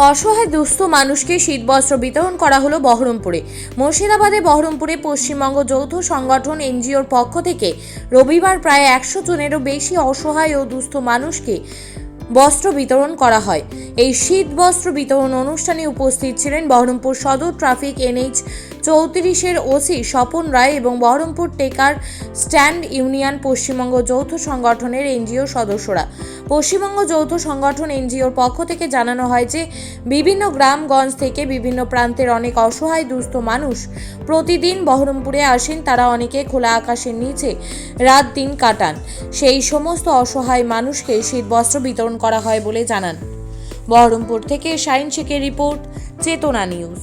অসহায় দুস্থ মানুষকে শীতবস্ত্র বিতরণ করা হলো বহরমপুরে। মুর্শিদাবাদে বহরমপুরে পশ্চিমবঙ্গ যৌথ সংগঠন এনজিওর পক্ষ থেকে রবিবার প্রায় একশো জনেরও বেশি অসহায় ও দুস্থ মানুষকে বস্ত্র বিতরণ করা হয়। এই শীত বস্ত্র বিতরণ অনুষ্ঠানে উপস্থিত ছিলেন বহরমপুর সদর ট্রাফিক এনএইচ চৌত্রিশের ওসি স্বপন রায় এবং বহরমপুর টেকার স্ট্যান্ড ইউনিয়ন পশ্চিমবঙ্গ যৌথ সংগঠনের এনজিও সদস্যরা। পশ্চিমবঙ্গ যৌথ সংগঠন এনজিওর পক্ষ থেকে জানানো হয় যে, বিভিন্ন গ্রামগঞ্জ থেকে বিভিন্ন প্রান্তের অনেক অসহায় দুস্থ মানুষ প্রতিদিন বহরমপুরে আসেন, তারা অনেকে খোলা আকাশের নিচে রাত দিন কাটান। সেই সমস্ত অসহায় মানুষকে শীতবস্ত্র বিতরণ করা হয় বলে জানান। বহরমপুর থেকে শাইন শেখের রিপোর্ট চেতনা নিউজ।